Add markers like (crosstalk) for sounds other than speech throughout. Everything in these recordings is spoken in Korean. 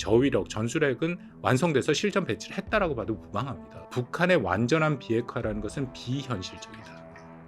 저위력, 전술핵은 완성돼서 실전 배치를 했다라고 봐도 무방합니다. 북한의 완전한 비핵화라는 것은 비현실적이다.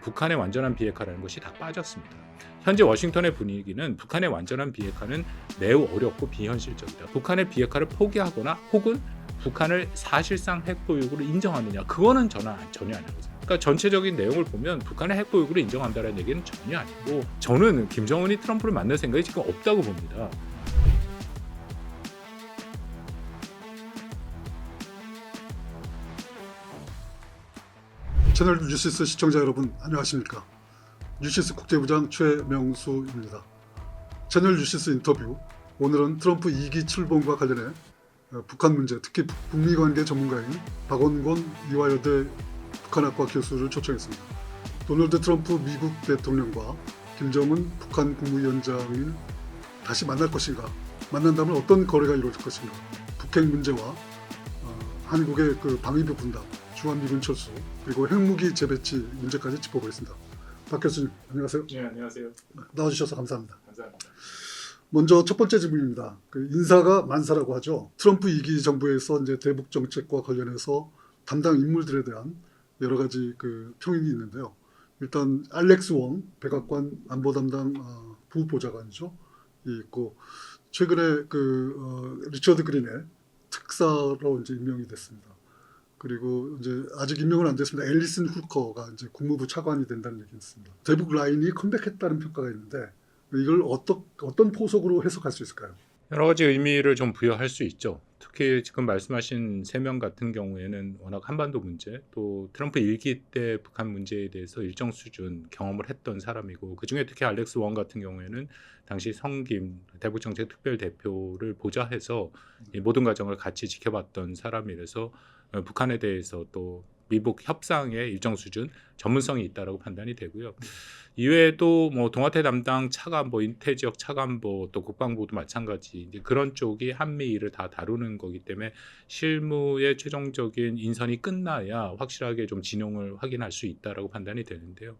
북한의 완전한 비핵화라는 것이 다 빠졌습니다. 현재 워싱턴의 분위기는 북한의 완전한 비핵화는 매우 어렵고 비현실적이다. 북한의 비핵화를 포기하거나 혹은 북한을 사실상 핵보유국으로 인정하느냐 그거는 전혀 전혀 아니거든요. 그러니까 전체적인 내용을 보면 북한의 핵보유국으로 인정한다는 얘기는 전혀 아니고 저는 김정은이 트럼프를 만날 생각이 지금 없다고 봅니다. 채널 뉴시스 시청자 여러분 안녕하십니까? 뉴시스 국제부장 최명수입니다. 채널 뉴시스 인터뷰. 오늘은 트럼프 2기 출범과 관련해 어, 북한 문제 특히 북- 북미 관계 전문가인 박원곤 이화여대 북한학과 교수를 초청했습니다. 도널드 트럼프 미국 대통령과 김정은 북한 국무위원장을 다시 만날 것인가 만난다면 어떤 거래가 이루어질 것인가 북핵 문제와 어, 한국의 그 방위부 분담 주한미 군 철수 그리고 핵무기 재배치 문제까지 짚어보겠습니다. 박 교수님 안녕하세요. 네 안녕하세요. 나와주셔서 감사합니다. 감사합니다. 먼저 첫 번째 질문입니다. 그 인사가 만사라고 하죠. 트럼프 2기 정부에서 이제 대북 정책과 관련해서 담당 인물들에 대한 여러 가지 그 평이 있는데요. 일단 알렉스 웡 백악관 안보 담당 어, 부보좌관이죠. 이 있고 최근에 그 어, 리처드 그린의 특사로 이제 임명이 됐습니다. 그리고 이제 아직 임명은 안 됐습니다. 앨리슨 후커가 이제 국무부 차관이 된다는 얘기 있습니다. 대북 라인이 컴백했다는 평가가 있는데 이걸 어떤 어떤 포석으로 해석할 수 있을까요? 여러 가지 의미를 좀 부여할 수 있죠. 특히 지금 말씀하신 세 명 같은 경우에는 워낙 한반도 문제 또 트럼프 일기 때 북한 문제에 대해서 일정 수준 경험을 했던 사람이고 그 중에 특히 알렉스 원 같은 경우에는 당시 성김 대북정책 특별 대표를 보좌해서 이 모든 과정을 같이 지켜봤던 사람이라서 어, 북한에 대해서 또 미북 협상에 일정 수준 전문성이 있다라고 판단이 되고요. 이외에도 뭐 동아태 담당 차관보, 인태 지역 차관보, 또 국방부도 마찬가지 이제 그런 쪽이 한미일을 다 다루는 거기 때문에 실무의 최종적인 인선이 끝나야 확실하게 좀 진용을 확인할 수 있다라고 판단이 되는데요.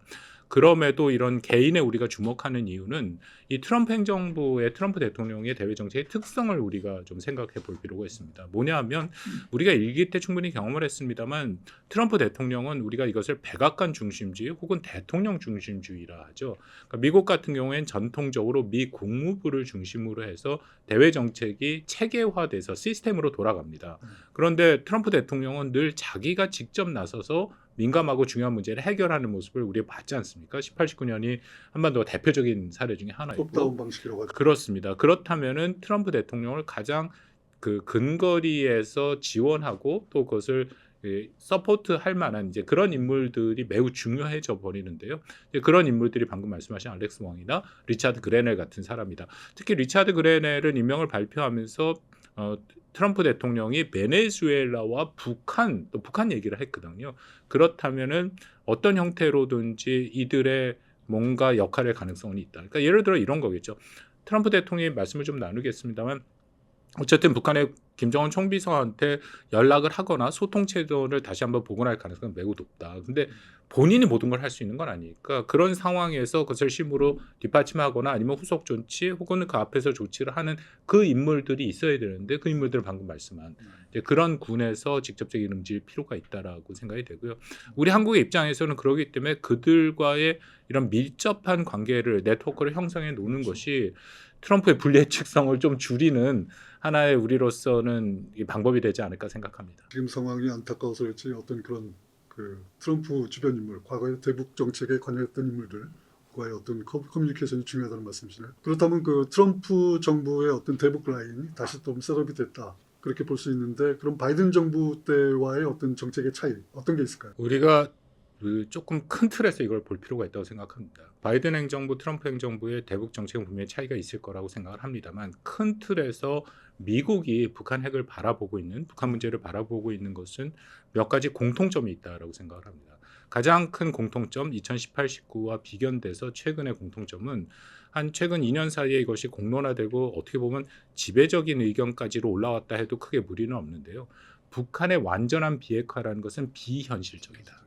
그럼에도 이런 개인의 우리가 주목하는 이유는 이 트럼프 행정부의 트럼프 대통령의 대외 정책의 특성을 우리가 좀 생각해 볼 필요가 있습니다. 뭐냐 하면 우리가 일기 때 충분히 경험을 했습니다만 트럼프 대통령은 우리가 이것을 백악관 중심주의 혹은 대통령 중심주의라 하죠. 그러니까 미국 같은 경우에는 전통적으로 미 국무부를 중심으로 해서 대외 정책이 체계화돼서 시스템으로 돌아갑니다. 그런데 트럼프 대통령은 늘 자기가 직접 나서서 민감하고 중요한 문제를 해결하는 모습을 우리가 봤지 않습니까? 18, 19년이 한반도가 대표적인 사례 중에 하나이고 톱다운 방식이라고 하죠. 그렇습니다. 그렇다면은 트럼프 대통령을 가장 그 근거리에서 지원하고 또 그것을 예, 서포트 할 만한 이제 그런 인물들이 매우 중요해져 버리는데요. 그런 인물들이 방금 말씀하신 알렉스 왕이나 리차드 그레넬 같은 사람이다. 특히 리차드 그레넬은 임명을 발표하면서 어, 트럼프 대통령이 베네수엘라와 북한 또 북한 얘기를 했거든요. 그렇다면은 어떤 형태로든지 이들의 뭔가 역할의 가능성이 있다. 그러니까 예를 들어 이런 거겠죠. 트럼프 대통령이 말씀을 좀 나누겠습니다만 어쨌든 북한의 김정은 총비서한테 연락을 하거나 소통 채널을 다시 한번 복원할 가능성은 매우 높다. 근데 본인이 모든 걸 할 수 있는 건 아니니까 그런 상황에서 그것을 심으로 뒷받침하거나 아니면 후속 조치 혹은 그 앞에서 조치를 하는 그 인물들이 있어야 되는데 그 인물들은 방금 말씀한 이제 그런 군에서 직접적인 응질 필요가 있다라고 생각이 되고요. 우리 한국의 입장에서는 그러기 때문에 그들과의 이런 밀접한 관계를 네트워크를 형성해 놓는 것이 트럼프의 불예측성을 좀 줄이는 하나의 우리로서는 이 방법이 되지 않을까 생각합니다. 지금 상황이 안타까워서 그렇지 어떤 그런 그 트럼프 주변 인물, 과거에 대북 정책에 관여했던 인물들 과의 어떤 커- 커뮤니케이션이 중요하다는 말씀이시네요. 그렇다면 그 트럼프 정부의 어떤 대북 라인이 다시 좀 셋업이 됐다. 그렇게 볼 수 있는데 그럼 바이든 정부 때와의 어떤 정책의 차이 어떤 게 있을까요? 우리가 그 조금 큰 틀에서 이걸 볼 필요가 있다고 생각합니다. 바이든 행정부, 트럼프 행정부의 대북 정책은 분명히 차이가 있을 거라고 생각을 합니다만 큰 틀에서 미국이 북한 핵을 바라보고 있는 북한 문제를 바라보고 있는 것은 몇 가지 공통점이 있다라고 생각을 합니다. 가장 큰 공통점 2018, 19와 비견돼서 최근의 공통점은 한 최근 2년 사이에 이것이 공론화되고 어떻게 보면 지배적인 의견까지로 올라왔다 해도 크게 무리는 없는데요. 북한의 완전한 비핵화라는 것은 비현실적이다.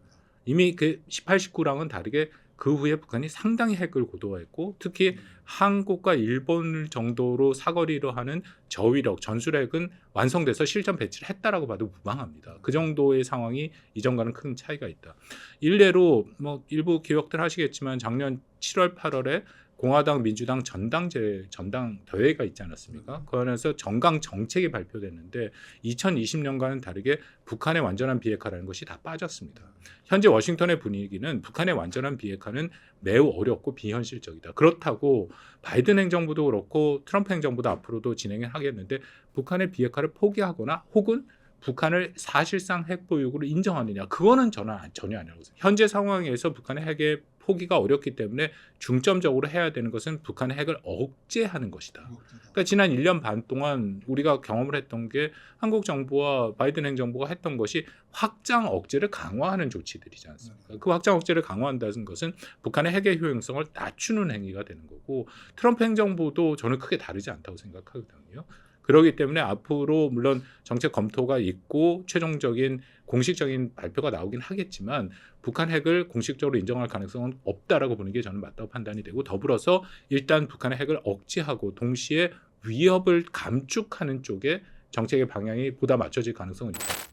이미 그 18, 19랑은 다르게 그 후에 북한이 상당히 핵을 고도화했고 특히 한국과 일본 정도로 사거리로 하는 저위력 전술핵은 완성돼서 실전 배치를 했다라고 봐도 무방합니다. 그 정도의 상황이 이전과는 큰 차이가 있다. 일례로 뭐 일부 기억들 하시겠지만 작년 7월 8월에 공화당 민주당 전당제 전당 대회가 있지 않았습니까? 그 안에서 정강 정책이 발표됐는데 2020년과는 다르게 북한의 완전한 비핵화라는 것이 다 빠졌습니다. 현재 워싱턴의 분위기는 북한의 완전한 비핵화는 매우 어렵고 비현실적이다. 그렇다고 바이든 행정부도 그렇고 트럼프 행정부도 앞으로도 진행을 하겠는데 북한의 비핵화를 포기하거나 혹은 북한을 사실상 핵 보유국으로 인정하느냐 그거는 저는 안- 전혀 아니라고 생각해요. 현재 상황에서 북한의 핵의 포기가 어렵기 때문에 중점적으로 해야 되는 것은 북한의 핵을 억제하는 것이다. 그러니까 지난 1년 반 동안 우리가 경험을 했던 게 한국 정부와 바이든 행정부가 했던 것이 확장 억제를 강화하는 조치들이지 않습니까? 그 확장 억제를 강화한다는 것은 북한의 핵의 효용성을 낮추는 행위가 되는 거고 트럼프 행정부도 저는 크게 다르지 않다고 생각하거든요. 그렇기 때문에 앞으로 물론 정책 검토가 있고 최종적인 공식적인 발표가 나오긴 하겠지만 북한 핵을 공식적으로 인정할 가능성은 없다라고 보는 게 저는 맞다고 판단이 되고 더불어서 일단 북한의 핵을 억제하고 동시에 위협을 감축하는 쪽에 정책의 방향이 보다 맞춰질 가능성은 있다.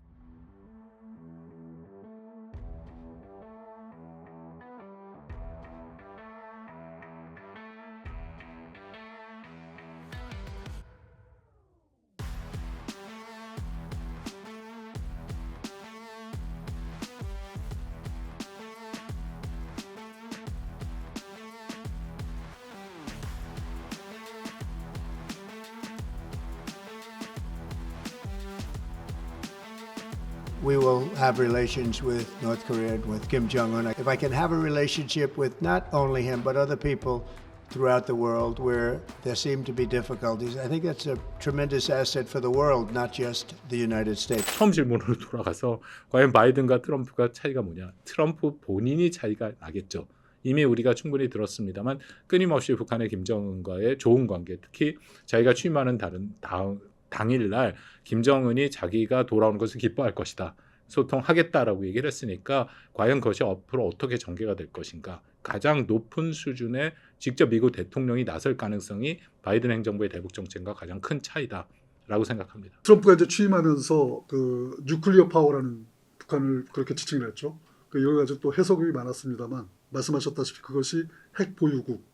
We will have relations with North Korea and with Kim Jong un. If I can have a relationship with not only him, but other people throughout the world where there seem to be difficulties, I think that's a tremendous asset for the world, not just the United States. 처음 질문으로 돌아가서 과연 바이든과 트럼프가 차이가 뭐냐? 트럼프 본인이 차이가 나겠죠. 이미 우리가 충분히 들었습니다만 끊임없이 북한의 김정은과의 좋은 관계, 특히 자기가 취임하는 다른 당, 당일날 김정은이 자기가 돌아오는 것을 기뻐할 것이다. 소통하겠다라고 얘기를 했으니까 과연 그것이 앞으로 어떻게 전개가 될 것인가? 가장 높은 수준의 직접 미국 대통령이 나설 가능성이 바이든 행정부의 대북 정책과 가장 큰 차이다라고 생각합니다. 트럼프가 이제 취임하면서 그 뉴클리어 파워라는 북한을 그렇게 지칭을 했죠. 그 여러 가지 또 해석이 많았습니다만 말씀하셨다시피 그것이 핵 보유국,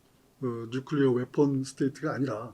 어, 뉴클리어 웨폰 스테이트가 아니라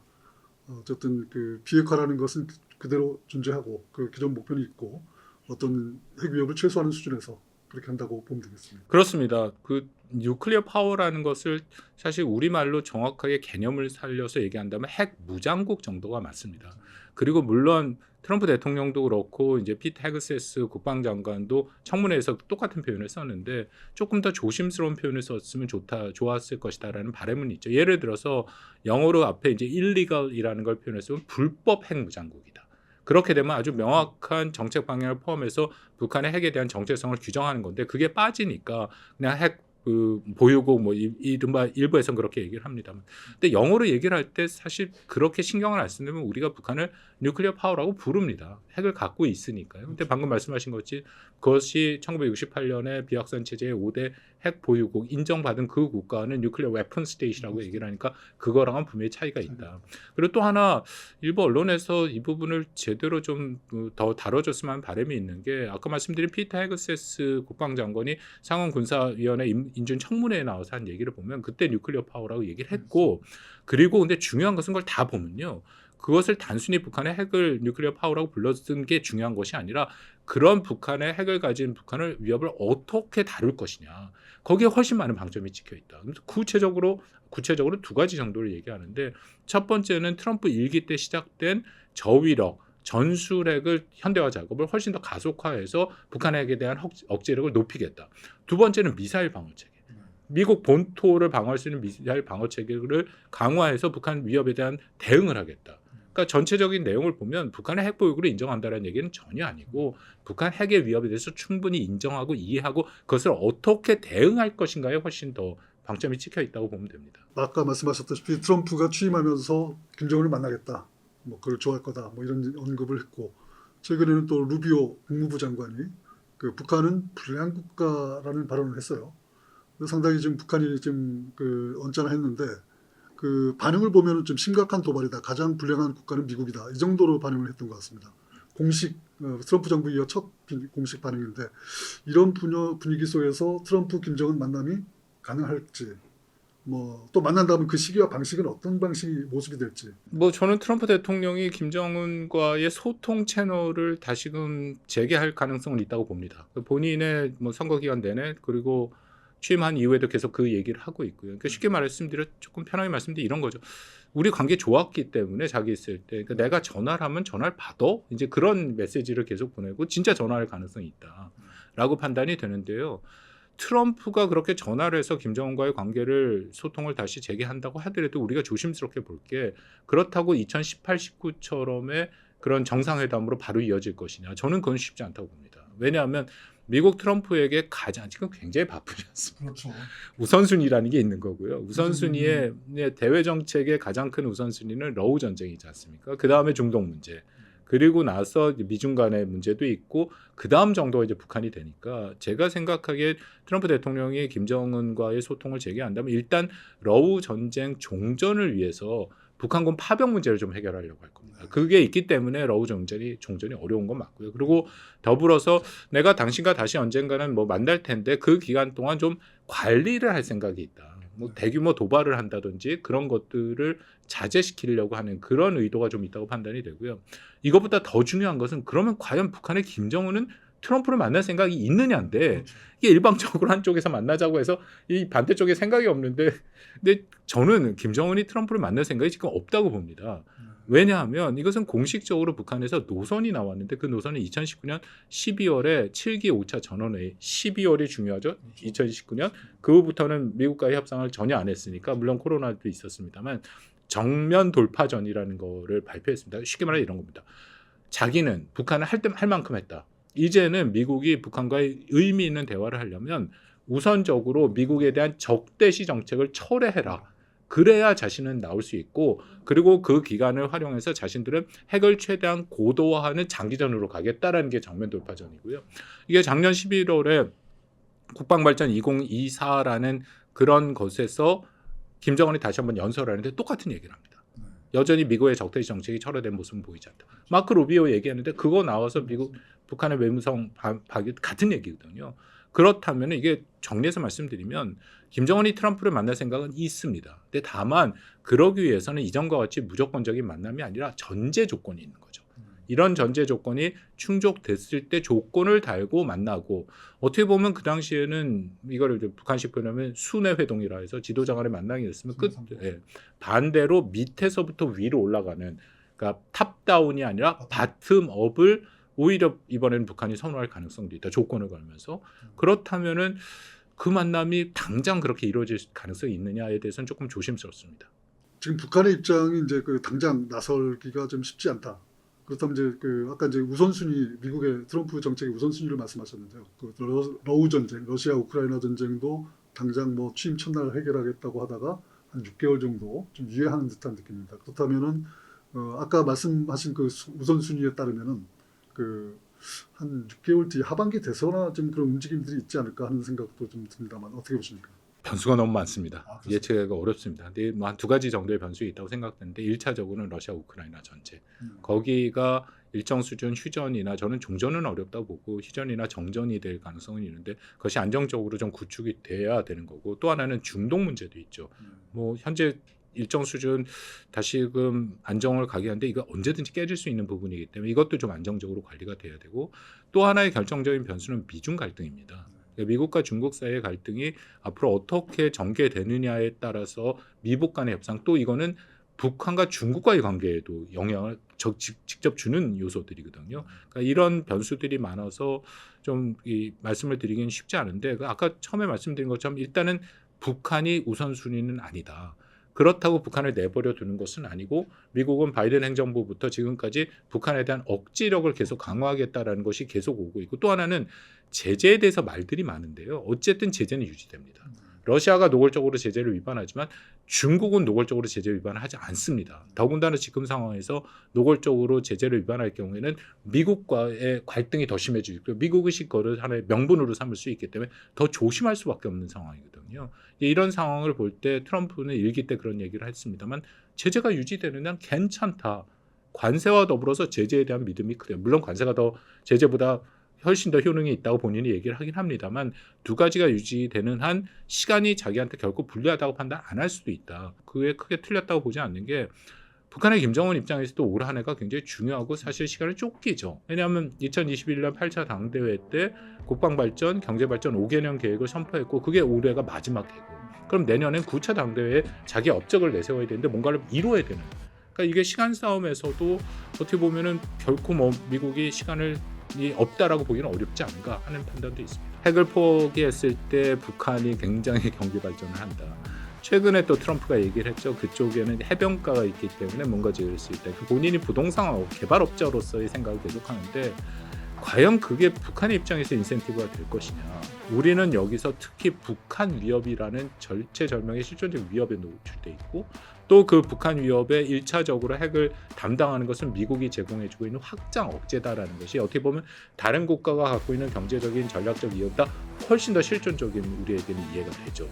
어, 어쨌든 그 비핵화라는 것은 그대로 존재하고 그 기존 목표는 있고 어떤 핵 위협을 최소화하는 수준에서 그렇게 한다고 보면 되겠습니다. 그렇습니다. 그 뉴클리어 파워라는 것을 사실 우리말로 정확하게 개념을 살려서 얘기한다면 핵 무장국 정도가 맞습니다. 그리고 물론 트럼프 대통령도 그렇고 이제 피트 헤그세스 국방장관도 청문회에서 똑같은 표현을 썼는데 조금 더 조심스러운 표현을 썼으면 좋다 좋았을 것이다라는 바람은 있죠. 예를 들어서 영어로 앞에 이제 illegal이라는 걸 표현했으면 불법 핵 무장국이다. 그렇게 되면 아주 명확한 정책 방향을 포함해서 북한의 핵에 대한 정체성을 규정하는 건데 그게 빠지니까 그냥 핵그 보유국 뭐 이- 이른바 일부에선 그렇게 얘기를 합니다만 근데 영어로 얘기를 할 때 사실 그렇게 신경을 안 쓰면 우리가 북한을 뉴클리어 파워라고 부릅니다. 핵을 갖고 있으니까요. 근데 방금 말씀하신 것이 그것이 1968년에 비확산 체제의 5대 핵 보유국 인정받은 그 국가는 뉴클리어 웨폰 스테이시라고 얘기를 하니까 그거랑은 분명히 차이가 있다. 그리고 또 하나 일부 언론에서 이 부분을 제대로 좀 더 다뤄줬으면 하는 바람이 있는 게 아까 말씀드린 피터 헤그세스 국방장관이 상원 군사위원회 임- 인준 청문회에 나와서 한 얘기를 보면 그때 뉴클리어 파워라고 얘기를 했고 그리고 근데 중요한 것은 걸 다 보면요. 그것을 단순히 북한의 핵을 뉴클리어 파워라고 불렀던 게 중요한 것이 아니라 그런 북한의 핵을 가진 북한을 위협을 어떻게 다룰 것이냐. 거기에 훨씬 많은 방점이 찍혀 있다. 구체적으로 구체적으로 두 가지 정도를 얘기하는데 첫 번째는 트럼프 일기 때 시작된 저위력 전술핵을 현대화 작업을 훨씬 더 가속화해서 북한핵에 대한 헉- 억제력을 높이겠다. 두 번째는 미사일 방어 체계. 미국 본토를 방어할 수 있는 미사일 방어 체계를 강화해서 북한 위협에 대한 대응을 하겠다. 그러니까 전체적인 내용을 보면 북한의 핵 보유국을 인정한다는 얘기는 전혀 아니고 북한 핵의 위협에 대해서 충분히 인정하고 이해하고 그것을 어떻게 대응할 것인가에 훨씬 더 방점이 찍혀 있다고 보면 됩니다. 아까 말씀하셨다시피 트럼프가 취임하면서 김정은을 만나겠다. 뭐 그걸 좋아할 거다. 뭐 이런 언급을 했고 최근에는 또 루비오 국무부 장관이 그 북한은 불량 국가라는 발언을 했어요. 상당히 지금 북한이 지금 그 언짢아 했는데 그 반응을 보면은 좀 심각한 도발이다. 가장 불량한 국가는 미국이다. 이 정도로 반응을 했던 것 같습니다. 공식 어, 트럼프 정부 이어 첫 비- 공식 반응인데 이런 분위기 속에서 트럼프 김정은 만남이 가능할지 뭐 또 만난다면 그 시기와 방식은 어떤 방식이 모습이 될지 뭐 저는 트럼프 대통령이 김정은과의 소통 채널을 다시금 재개할 가능성은 있다고 봅니다. 본인의 뭐 선거 기간 내내 그리고 취임한 이후에도 계속 그 얘기를 하고 있고요. 그러니까 쉽게 말씀드려 조금 편하게 말씀드리 이런 거죠. 우리 관계 좋았기 때문에 자기 있을 때 그러니까 내가 전화를 하면 전화를 받아 이제 그런 메시지를 계속 보내고 진짜 전화할 가능성이 있다라고 판단이 되는데요. 트럼프가 그렇게 전화를 해서 김정은과의 관계를 소통을 다시 재개한다고 하더라도 우리가 조심스럽게 볼 게 그렇다고 2018, 19처럼의 그런 정상회담으로 바로 이어질 것이냐 저는 그건 쉽지 않다고 봅니다. 왜냐하면 미국 트럼프에게 가장 지금 굉장히 바쁘지 않습니까? 그렇죠. 우선순위라는 게 있는 거고요. 우선순위의 네, 대외 정책의 가장 큰 우선순위는 러우 전쟁이지 않습니까? 그 다음에 중동 문제. 그리고 나서 미중 간의 문제도 있고 그 다음 정도가 이제 북한이 되니까 제가 생각하기에 트럼프 대통령이 김정은과의 소통을 재개한다면 일단 러우 전쟁 종전을 위해서 북한군 파병 문제를 좀 해결하려고 할 겁니다. 그게 있기 때문에 러우 종전이 종전이 어려운 건 맞고요. 그리고 더불어서 내가 당신과 다시 언젠가는 뭐 만날 텐데 그 기간 동안 좀 관리를 할 생각이 있다. 뭐 대규모 도발을 한다든지 그런 것들을 자제시키려고 하는 그런 의도가 좀 있다고 판단이 되고요. 이것보다 더 중요한 것은 그러면 과연 북한의 김정은은 트럼프를 만날 생각이 있느냐인데 이게 일방적으로 (laughs) 한쪽에서 만나자고 해서 이 반대쪽에 생각이 없는데 근데 저는 김정은이 트럼프를 만날 생각이 지금 없다고 봅니다. 왜냐하면 이것은 공식적으로 북한에서 노선이 나왔는데 그 노선은 2019년 12월에 7기 5차 전원회의 12월이 중요하죠. 2019년 그 후부터는 미국과의 협상을 전혀 안 했으니까 물론 코로나도 있었습니다만 정면 돌파전이라는 거를 발표했습니다. 쉽게 말해 이런 겁니다. 자기는 북한을 할, 때, 할 만큼 했다. 이제는 미국이 북한과의 의미 있는 대화를 하려면 우선적으로 미국에 대한 적대시 정책을 철회해라. 그래야 자신은 나올 수 있고 그리고 그 기간을 활용해서 자신들은 핵을 최대한 고도화하는 장기전으로 가겠다라는 게 정면 돌파전이고요. 이게 작년 11월에 국방발전 2024라는 그런 것에서 김정은이 다시 한번 연설을 하는데 똑같은 얘기를 합니다. 여전히 미국의 적대시 정책이 철회된 모습은 보이지 않다. 마크 루비오 얘기하는데 그거 나와서 미국 북한의 외무성 바, 바, 같은 얘기거든요. 그렇다면 이게 정리해서 말씀드리면 김정은이 트럼프를 만날 생각은 있습니다. 근데 다만 그러기 위해서는 이전과 같이 무조건적인 만남이 아니라 전제 조건이 있는 거죠. 이런 전제 조건이 충족됐을 때 조건을 달고 만나고 어떻게 보면 그 당시에는 이거를 북한식 표현하면 순회 회동이라 해서 지도자 간의 만남이 됐으면 끝 예. 반대로 밑에서부터 위로 올라가는 그러니까 탑다운이 아니라 바텀업을 오히려 이번에는 북한이 선호할 가능성도 있다. 조건을 걸면서 그렇다면은 그 만남이 당장 그렇게 이루어질 가능성이 있느냐에 대해서는 조금 조심스럽습니다. 지금 북한의 입장이 이제 그 당장 나설기가 좀 쉽지 않다. 그렇다면 이제 그 아까 이제 우선순위 미국의 트럼프 정책의 우선순위를 말씀하셨는데요. 그 러, 러우 전쟁, 러시아 우크라이나 전쟁도 당장 뭐 취임 첫날 해결하겠다고 하다가 한 6개월 정도 좀 유예하는 듯한 느낌입니다. 그렇다면은 어, 아까 말씀하신 그 수- 우선순위에 따르면은 그 한 6개월 뒤 하반기 돼서나 좀 그런 움직임들이 있지 않을까 하는 생각도 좀 듭니다만 어떻게 보십니까? 변수가 너무 많습니다. 아? 예측하기가 어렵습니다. 근데 뭐 한 두 가지 정도의 변수가 있다고 생각되는데 1차적으로는 러시아 우크라이나 전쟁. 음. 거기가 일정 수준 휴전이나 저는 종전은 어렵다고 보고 휴전이나 정전이 될 가능성은 있는데 그것이 안정적으로 좀 구축이 돼야 되는 거고 또 하나는 중동 문제도 있죠. 뭐 현재 일정 수준 다시금 안정을 가게 하는데 이거 언제든지 깨질 수 있는 부분이기 때문에 이것도 좀 안정적으로 관리가 돼야 되고 또 하나의 결정적인 변수는 미중 갈등입니다. 그러니까 미국과 중국 사이의 갈등이 앞으로 어떻게 전개되느냐에 따라서 미북 간의 협상 또 이거는 북한과 중국과의 관계에도 영향을 적- 직- 직접 주는 요소들이거든요. 그러니까 이런 변수들이 많아서 좀 이 말씀을 드리기는 쉽지 않은데 그 아까 처음에 말씀드린 것처럼 일단은 북한이 우선순위는 아니다. 그렇다고 북한을 내버려 두는 것은 아니고 미국은 바이든 행정부부터 지금까지 북한에 대한 억지력을 계속 강화하겠다라는 것이 계속 오고 있고 또 하나는 제재에 대해서 말들이 많은데요. 어쨌든 제재는 유지됩니다. 러시아가 노골적으로 제재를 위반하지만 중국은 노골적으로 제재 위반을 하지 않습니다. 더군다나 지금 상황에서 노골적으로 제재를 위반할 경우에는 미국과의 갈등이 더 심해지고 미국 의식 거를 하나의 명분으로 삼을 수 있기 때문에 더 조심할 수밖에 없는 상황이거든요. 이런 상황을 볼 때 트럼프는 일기 때 그런 얘기를 했습니다만 제재가 유지되는 한 괜찮다. 관세와 더불어서 제재에 대한 믿음이 크대요. 물론 관세가 더 제재보다 훨씬 더 효능이 있다고 본인이 얘기를 하긴 합니다만 두 가지가 유지되는 한 시간이 자기한테 결코 불리하다고 판단 안 할 수도 있다. 그에 크게 틀렸다고 보지 않는 게 북한의 김정은 입장에서도 올 한 해가 굉장히 중요하고 사실 시간을 쫓기죠. 왜냐하면 2021년 8차 당대회 때 국방발전, 경제발전 5개년 계획을 선포했고 그게 올해가 마지막 해고 그럼 내년엔 9차 당대회에 자기 업적을 내세워야 되는데 뭔가를 이루어야 되는 그러니까 이게 시간 싸움에서도 어떻게 보면은 결코 뭐 미국이 시간을 이 없다라고 보기는 어렵지 않은가 하는 판단도 있습니다. 핵을 포기했을 때 북한이 굉장히 경제 발전을 한다. 최근에 또 트럼프가 얘기를 했죠. 그쪽에는 해변가가 있기 때문에 뭔가 지을 수 있다. 그 본인이 부동산 개발업자로서의 생각을 계속 하는데 과연 그게 북한의 입장에서 인센티브가 될 것이냐. 우리는 여기서 특히 북한 위협이라는 절체절명의 실존적 위협에 노출돼 있고 또 그 북한 위협에 일차적으로 핵을 담당하는 것은 미국이 제공해주고 있는 확장 억제다라는 것이 어떻게 보면 다른 국가가 갖고 있는 경제적인 전략적 위협보다 훨씬 더 실존적인 우리에게는 이해가 되죠.